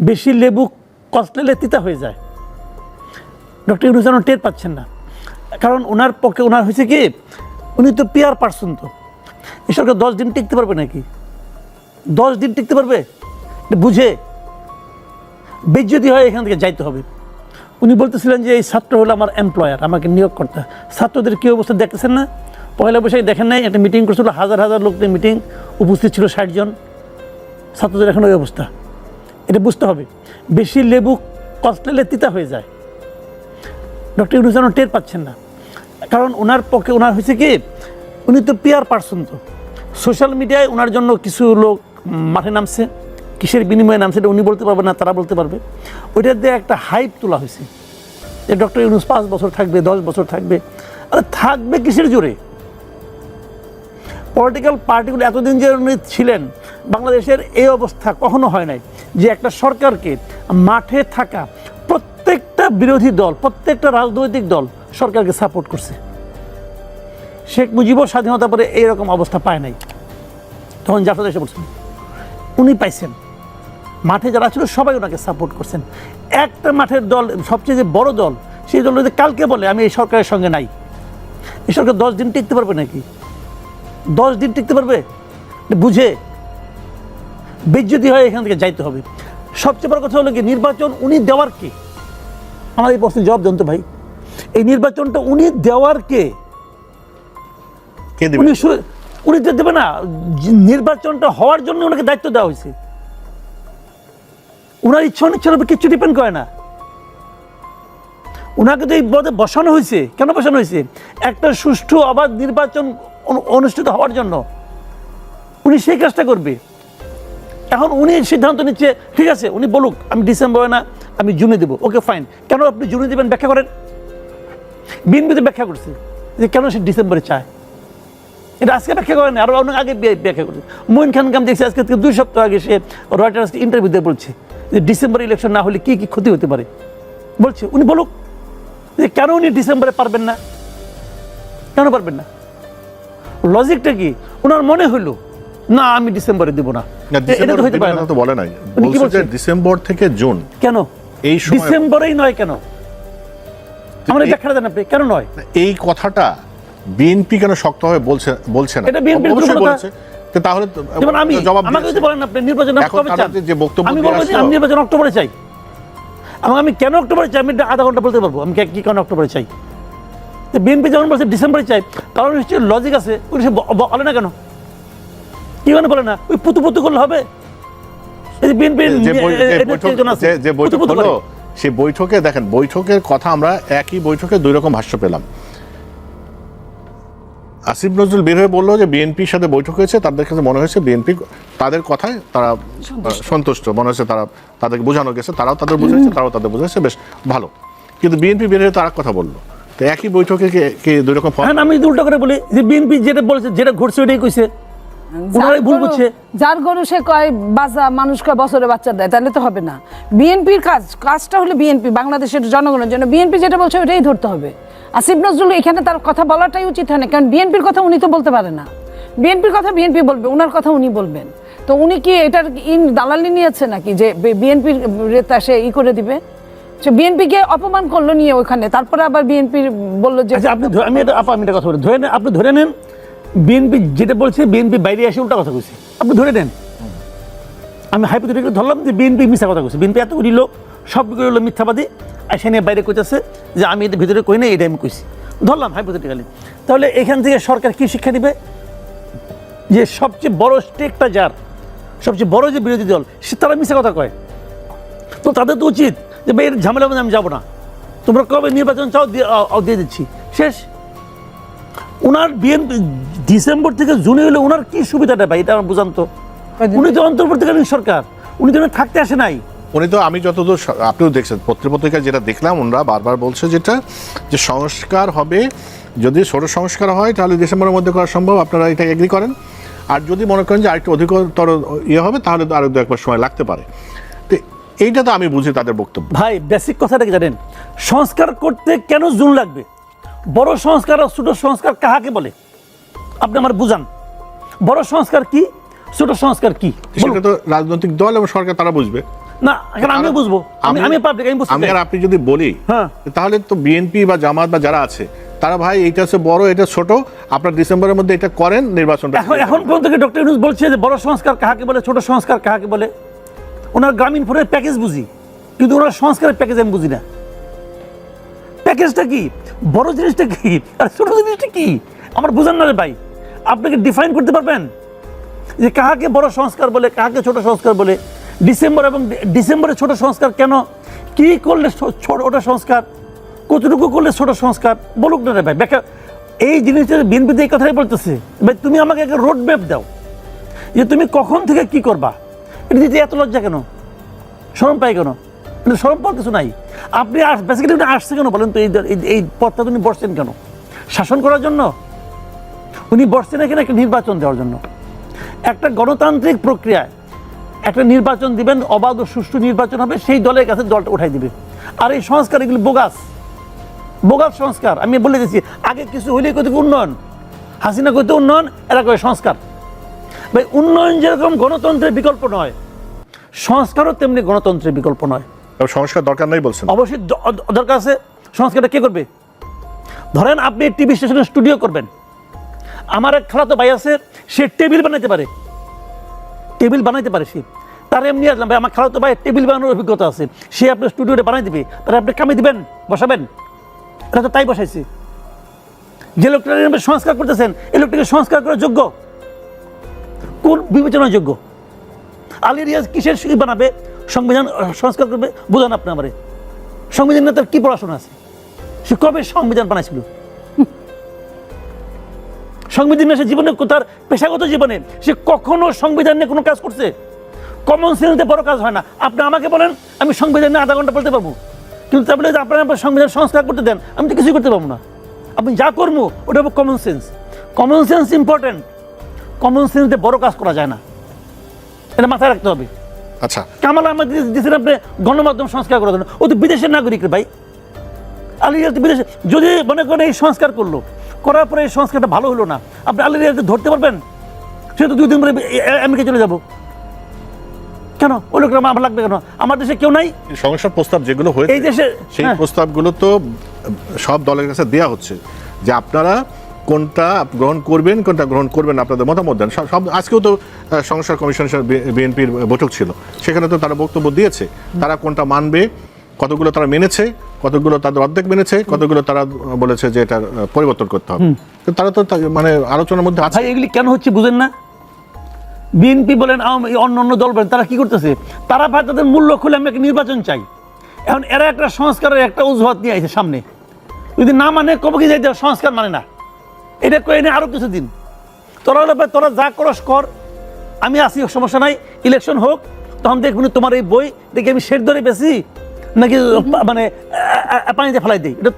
বেশি লেবু কষলেলে তিতা হয়ে যায়। ডক্টর ইউনুস যেন টের পাচ্ছেন না। কারণ ওনার পক্ষে ওনার হয়েছে কি, উনি তো পিয়ার পার্সন তো। সরকার দশ দিন টিকতে পারবে নাকি? দশ দিন টিকতে পারবে? বুঝে। বেজ্জতি হয় এখান থেকে যাইতে হবে। উনি বলতেছিলেন যে এই ছাত্র হলো আমার এমপ্লয়ার আমাকে নিয়োগকর্তা। ছাত্রদের কী অবস্থা দেখতেছেন না? পয়লা বৈশাখ দেখেন নাই, একটা মিটিং করছিল, হাজার হাজার লোকদের মিটিং উপস্থিত ছিল ষাট জন। ছাত্রদের এখন ওই অবস্থা। এটা বুঝতে হবে। বেশি লেবু কষলেলে তিতা হয়ে যায়। ডক্টর ইউনুস যেন টের পাচ্ছেন না। কারণ ওনার পক্ষে ওনার হয়েছে কি, উনি তো পিয়ার পার্সন তো। সোশ্যাল মিডিয়ায় ওনার জন্য কিছু লোক মাঠে নামছে, কিসের বিনিময়ে নামছে এটা উনি বলতে পারবে না, তারা বলতে পারবে। ওইটার দিয়ে একটা হাইপ তোলা হয়েছে যে ডক্টর ইউনুস পাঁচ বছর থাকবে, দশ বছর থাকবে। আরে থাকবে কিসের জোরে? পলিটিক্যাল পার্টিগুলো এতদিন যে উনি ছিলেন, বাংলাদেশের এই অবস্থা কখনো হয় নাই। যে একটা সরকারকে মাঠে থাকা প্রত্যেকটা বিরোধী দল, প্রত্যেকটা রাজনৈতিক দল সরকারকে সাপোর্ট করছে। শেখ মুজিবও স্বাধীনতা পরে এইরকম অবস্থা পায় নাই। তখন জাফর এসে পড়ছেন উনি পাইছেন। মাঠে যারা ছিল সবাই ওনাকে সাপোর্ট করছেন। একটা মাঠের দল, সবচেয়ে যে বড় দল, সেই দল যদি কালকে বলে, আমি এই সরকারের সঙ্গে নাই। এই সরকার দশ দিন টিকতে পারবে নাকি? দশ দিন টিকতে পারবে? বুঝে বেজ্জতি হয়ে এখান থেকে যাইতে হবে। সবচেয়ে বড় কথা হলো কি নির্বাচন উনি দেওয়ার কে? আমার এই প্রশ্নের জবাব দেন তো ভাই। এই নির্বাচনটা উনি দেওয়ার কে? উনি উনি তো দেবে না নির্বাচনটা হওয়ার জন্য ওনাকে দায়িত্ব দেওয়া হয়েছে। ওনার ইচ্ছা অনিচ্ছার উপর কিছু ডিপেন্ড করে না। ওনাকে তো এই পদে বসানো হয়েছে। কেন বসানো হয়েছে? একটা সুষ্ঠু অবাধ নির্বাচন অনুষ্ঠিত হওয়ার জন্য। উনি সেই কাজটা করবে। এখন উনি সিদ্ধান্ত নিচ্ছে, ঠিক আছে, উনি বলুক, আমি ডিসেম্বরে না, আমি জুনে দেবো। ওকে ফাইন কেন আপনি জুনে দেবেন, ব্যাখ্যা করেন? বিএনপিতে ব্যাখ্যা করছে যে কেন সে ডিসেম্বরে চায়? এটা আজকে ব্যাখ্যা করেন আরও অনেক আগে ব্যাখ্যা করছে মইন খান কাম দেখছি, আজকে দুই সপ্তাহ আগে সে রয়টার্স ইন্টারভিউ দিয়ে বলছে যে ডিসেম্বর ইলেকশন না হলে কী কী ক্ষতি হতে পারে। বলছে, উনি বলুক যে কেন উনি ডিসেম্বরে পারবেন না? কেন পারবেন না? লজিকটা কি? ওনার মনে হইল না আমি ডিসেম্বরে দেবো না। না, এটা তো হইতে পারে না। ডিসেম্বর তো বলে নাই। বলছে ডিসেম্বর থেকে জুন। কেন? এই সময় ডিসেম্বরেই নয় কেন? আমার দেন আপনি কেন নয়? এই কথাটা বিএনপি কেন শক্তভাবে বলছে বলছে না? এটা দুর্বলতা। বলছে। তাহলে আমি জবাব আমাকে যদি বলেন আপনি নির্বাচন কবে চান। যে বক্তব্য আমি বলব আমি নির্বাচন অক্টোবরে চাই। আমি কেন অক্টোবরে চাই? আমি আধা ঘণ্টা বলতে পারব। আমি কি কারণে অক্টোবরে চাই? বিএনপি যেমন বলছে ডিসেম্বরে চাই কারণ নিশ্চয়ই লজিক আছে। সে বলে না কেন? কি মানে বলে না? ওই পুতু পুতু করলে হবে? যে বৈঠক যে- যে বৈঠক হলো সেই বৈঠকে দেখেন বৈঠকের কথা আমরা একই বৈঠকে দুই রকম ভাষ্য পেলাম। আসিফ নজরুল বের হয়ে বলল যে বিএনপির সাথে বৈঠক হয়েছে তাদের কাছে মনে হয়েছে বিএনপি তাদের কথায় তারা সন্তুষ্ট। মনে হয়েছে তারা তাদেরকে বোঝানো গেছে তারাও তাদের বুঝেছে তারাও তাদের বুঝেছে বেশ ভালো। কিন্তু বিএনপি বের হয়ে তারা কথা বলল। তো একই বৈঠকে কি- কি দুই রকম হ্যাঁ আমি উল্টা করে বলি যে বিএনপি যেটা বলেছে যেটা ঘটছে ওইটাই কইছে। ওনারাই ভুল বুঝছে। যার গরু সে কয় বাচ্চা মানুষ কয় বছরে বাচ্চা দেয় তাহলে তো হবে না। বিএনপির কাজ কাজটা হলো বিএনপি বাংলাদেশের জনগণের জন্য। বিএনপি যেটা বলছে ওইটাই ধরতে হবে। আসিফ নজরুল এখানে তার কথা বলাটাই উচিত হয় না কারণ বিএনপির কথা উনি তো বলতে পারে না। বিএনপির কথা বিএনপি বলবে ওনার কথা উনি বলবেন। তো উনি কি এটার ইন দালালি নিয়েছে নাকি যে বিএনপির রেতা সে ই করে দিবে? সে বিএনপিকে অপমান করল নিয়ে ওখানে তারপরে আবার বিএনপির বলল যে আচ্ছা আপনি আমি এটা আপা আমি একটা কথা বলি। ধরে আপনি ধরে নেন বিএনপি যেটা বলছে, বিএনপি বাইরে এসে উল্টা কথা কইছে। আপনি ধরে নেন। আমি হাইপোথেটিক্যাল ধরলাম যে বিএনপি মিথ্যা কথা কইছে। বিএনপি এত করিল সবগুলো হলো মিথ্যাবাদী আর সে নিয়ে বাইরে কইতেছে যে আমি এটা ভিতরে কই না এটা আমি কইছি। ধরলাম হাইপোথেটিক্যালি তাহলে এখান থেকে সরকার কি শিক্ষা দিবে? যে সবচেয়ে বড় স্টেকটা যার, সবচেয়ে বড় যে বিরোধী দল, সে তারা মিথ্যা কথা কয়। তো তাদের তো উচিত যে, ভাই, এর ঝামেলার মধ্যে আমি যাব না। তোমরা কবে নির্বাচন চাও দিয়ে দিচ্ছি। শেষ। ওনার বিএনপি ডিসেম্বর থেকে জুনে হলে ওনার কি সুবিধাটা ভাই? এটা আমার বুঝান তো। উনি তো অন্তর্বর্তীকালীন সরকার। উনি তো থাকতে আসে নাই। উনি তো আমি যতদূর আপনিও দেখছেন পত্রপত্রিকায় যেটা দেখলাম ওনারা বারবার বলছে যেটা যে সংস্কার হবে যদি ছোট সংস্কার হয় তাহলে ডিসেম্বরের মধ্যে করা সম্ভব আপনারা এটা এগ্রি করেন। আর যদি মনে করেন যে আরেকটু অধিকতর ইয়ে হবে তাহলে তো আরও দু একবার সময় লাগতে পারে। তো এইটা তো আমি বুঝি তাদের বক্তব্য। ভাই বেসিক কথাটা কি জানেন? সংস্কার করতে কেন জুন লাগবে? বড় সংস্কার আর ছোট সংস্কার কাহাকে বলে? আপনি আমার বুঝান। বড় সংস্কার কি ছোট সংস্কার কি? সেটা তো রাজনৈতিক দল এবং সরকার তারা বুঝবে। না এখন আমি বুঝব। আমি আমি পাবলিক আমি বুঝতে আমি আর আপনি যদি বলি হ্যাঁ। তাহলে তো বিএনপি বা জামাত বা যারা আছে তারা ভাই এইটা হচ্ছে বড় এটা ছোট আপনার ডিসেম্বরের মধ্যে এটা করেন নির্বাচনটা এখন এখন পর্যন্ত কি ডক্টর ইউনুস বলছে যে বড় সংস্কার কাহাকে বলে ছোট সংস্কার কাহাকে বলে? ওনার গ্রামীণ ফোনের প্যাকেজ বুঝি কিন্তু ওনার সংস্কারের প্যাকেজ আমি বুঝি না। প্যাকেজটা কি? বড় জিনিসটা কি? আর ছোট জিনিসটা কি? আমার বুঝান না রে ভাই। আপনাকে ডিফাইন করতে পারবেন? যে কাহাকে বড় সংস্কার বলে, কাহাকে ছোট সংস্কার বলে? ডিসেম্বর এবং ডিসেম্বরে ছোট সংস্কার কেন? কি করলে ছোট ওটা সংস্কার? কতটুকু করলে ছোট সংস্কার? বলুক না রে ভাই। ব্যাখ্যা এই জিনিসটা বিএনপিতে এই কথাই বলতেছে। ভাই, তুমি আমাকে একটা রোড ম্যাপ দাও। যে তুমি কখন থেকে কি করবা? এটা দিতে এত লজ্জা কেন? শরম পাই কেন? শরম পাওয়ার কিছু নাই। আপনি বেসিক্যালি উনি আসছে কেন বলেন তো? এই এই- পথটা উনি বসছেন কেন? শাসন করার জন্য? উনি বসছেন এখানে একটা নির্বাচন দেওয়ার জন্য। একটা গণতান্ত্রিক প্রক্রিয়ায় একটা নির্বাচন দিবেন, অবাধ ও সুষ্ঠু নির্বাচন হবে, সেই দলের কাছে দলটা উঠাই দিবে। আর এই সংস্কার এগুলি বোগাস। বোগাস সংস্কার। আমি বলে দিচ্ছি আগে কিছু হইলে কত উন্নয়ন। হাসিনা কইতে উন্নয়ন, এরা কয় সংস্কার। ভাই, উন্নয়ন যেরকম গণতন্ত্রের বিকল্প নয়, সংস্কারও তেমনি গণতন্ত্রের বিকল্প নয়। সংস্কার দরকার নাই বলছেন। অবশ্যই দরকার আছে। সংস্কারটা কে করবে? ধরেন আপনি টিভি স্টেশনে স্টুডিও করবেন। আমার এক খালাতো ভাই আছে, সে টেবিল বানাইতে পারে। টেবিল বানাইতে পারে সে। তার এমনি আসলাম, ভাই, আমার খালাতো ভাই টেবিল বানানোর অভিজ্ঞতা আছে। সে আপনার স্টুডিওটা বানাই দিবে। তাহলে আপনি কামে দিবেন, বসাবেন। এটা তো তাই বসাইছে। যে লোকটা এরকম সংস্কার করতেছেন, এই লোকটাকে সংস্কার করার যোগ্য? কোন বিবেচনার যোগ্য আলী রিয়াজ কিসের বানাবে? সংবিধান সংস্কার করবে, বোঝান আপনি আমারে। সংবিধান তার কি পড়াশোনা আছে? সে কবে সংবিধান বানাইছিল? সংবিধান সে জীবনে তার পেশাগত জীবনে সে কখনো সংবিধান নিয়ে কোনো কাজ করছে? কমন সেন্সে বড় কাজ হয় না। আপনি আমাকে বলেন, আমি সংবিধান নিয়ে আধা ঘণ্টা বলতে পারব। কিন্তু তা বলে যে আপনারা আপনার সংবিধান সংস্কার করতে দেন, আমি তো কিছুই করতে পারব না। আপনি যা করব, ওটা হবে common sense common sense important common সেন্সে বড় কাজ করা যায় না। এটা মাথায় রাখতে হবে। আচ্ছা। কামাল আহমেদ দিয়েছেন আপনি গণমাধ্যম সংস্কার করার জন্য। ও তো বিদেশের নাগরিক ভাই। তো বিদেশে যদি মনে করেন এই সংস্কার করল করার পরে এই সংস্কারটা ভালো হলো না আপনি আলিয়াকে ধরতে পারবেন? সে তো দুই দিন পরে আমেরিকা চলে যাব? কেন? ওই লোকটা আমার লাগবে কেন? আমার দেশে কেউ নাই? সংস্কার প্রস্তাব যেগুলো হয়েছে এই দেশে সেই হ্যাঁ। প্রস্তাবগুলো তো সব দলের কাছে দেয়া হচ্ছে যে আপনারা কোনটা গ্রহণ করবেন কোনটা গ্রহণ করবেন আপনাদের মতামত দেন। সব- আজকেও তো আহ, সংস্কার কমিশনের বিএনপির বৈঠক ছিল। সেখানে তো তারা বক্তব্য দিয়েছে। তারা কোনটা মানবে কতগুলো তারা মেনেছে কতগুলো তাদের অর্ধেক মেনেছে কতগুলো তারা বলেছে যে এটা পরিবর্তন করতে হবে। তো তারা তো মানে আলোচনার মধ্যে আছে। এগুলি কেন হচ্ছে বুঝেন না? বিএনপি বলেন অন্য অন্য দল বলেন তারা কি করতেছে? তারা ভাই তাদের মূল্য খুলে আমি একটা নির্বাচন চাই। এখন এরা একটা সংস্কারের একটা অজুহাত নিয়ে আসে সামনে। যদি না মানে কবে কি হবে? সংস্কার মানে না। এটা করে এনে আরও কিছুদিন। তোরা হলে তোরা যা করস কর। আমি আসি সমস্যা নাই ইলেকশন হোক তখন দেখবি তোমার এই বই দেখি আমি শেড ধরে বেশি নাকি মানে পানিতে ফেলাই দিই। এটা